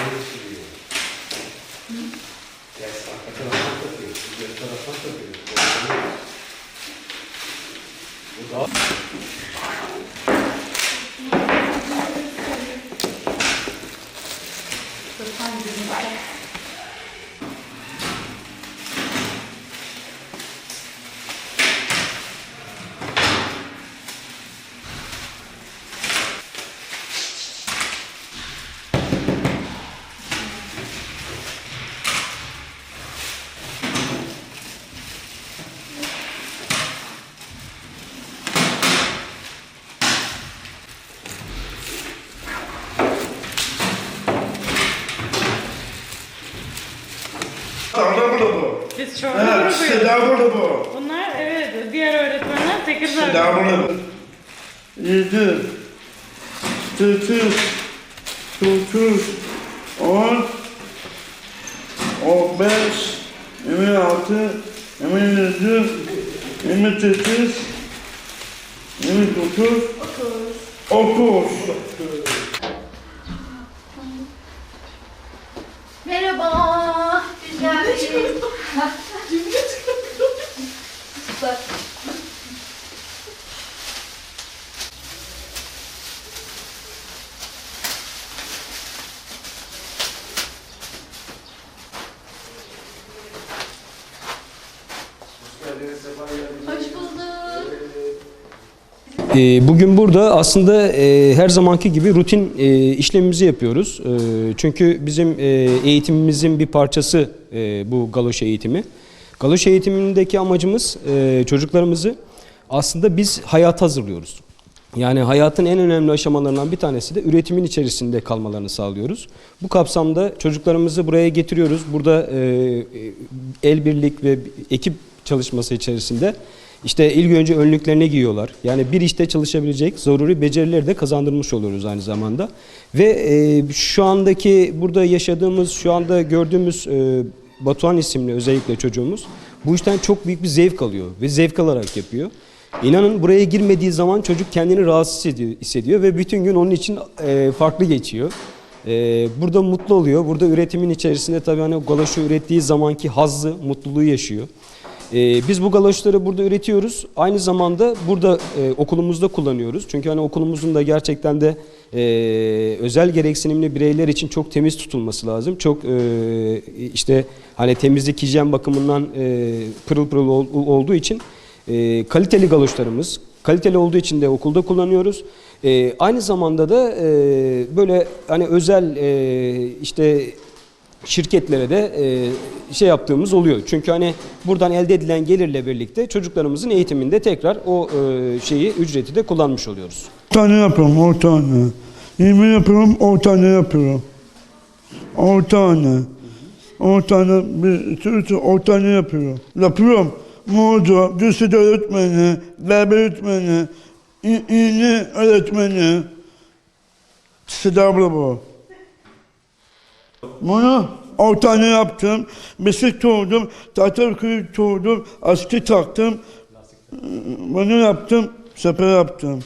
Manucio. E aí você pela Santa Cruz, pela Santa Cruz. Biz çorba Evet, yapıyoruz. Seda burada bu. Bunlar evet diğer öğretmenler Tekirdağ. Bu. Yedi. Sekiz. Dokuz. On. On beş. Yirmi altı. Yirmi yedi. Yirmi sekiz. Yirmi dokuz. Otuz. Merhaba. Hoş bulduk. Ee, Bugün burada aslında e, her zamanki gibi rutin e, işlemimizi yapıyoruz. E, Çünkü bizim e, eğitimimizin bir parçası bu galoş eğitimi. Galoş eğitimindeki amacımız çocuklarımızı aslında biz hayata hazırlıyoruz. Yani hayatın en önemli aşamalarından bir tanesi de üretimin içerisinde kalmalarını sağlıyoruz. Bu kapsamda çocuklarımızı buraya getiriyoruz. Burada el birlik ve ekip çalışması içerisinde işte ilk önce önlüklerini giyiyorlar. Yani bir işte çalışabilecek zaruri becerileri de kazandırmış oluyoruz aynı zamanda. Ve e, şu andaki burada yaşadığımız, şu anda gördüğümüz e, Batuhan isimli özellikle çocuğumuz bu işten çok büyük bir zevk alıyor ve zevk alarak yapıyor. İnanın buraya girmediği zaman çocuk kendini rahatsız ediyor, hissediyor ve bütün gün onun için e, farklı geçiyor. E, burada mutlu oluyor. Burada üretimin içerisinde tabii hani galoşu ürettiği zamanki hazzı, mutluluğu yaşıyor. Ee, biz bu galoşları burada üretiyoruz. Aynı zamanda burada e, okulumuzda kullanıyoruz. Çünkü hani okulumuzun da gerçekten de e, özel gereksinimli bireyler için çok temiz tutulması lazım. Çok e, işte hani temizlik hijyen bakımından e, pırıl pırıl ol- olduğu için e, kaliteli galoşlarımız kaliteli olduğu için de okulda kullanıyoruz. E, aynı zamanda da e, böyle hani özel e, işte şirketlere de e, şey yaptığımız oluyor. Çünkü hani buradan elde edilen gelirle birlikte çocuklarımızın eğitiminde tekrar o e, şeyi ücreti de kullanmış oluyoruz. tane yapıyorum, on tane. Yirmi yapıyorum, on tane yapıyorum. On tane. On tane, bir sürü on tane yapıyorum. Yapıyorum. Modu, güçlü öğretmeni, berber öğretmeni, iğne öğretmeni. Seda abla bu. Bunu on tane yaptım. Bisiklet toğdum, tahta kuyuk toğdum, askı taktım. Bunu yaptım, sefer yaptım.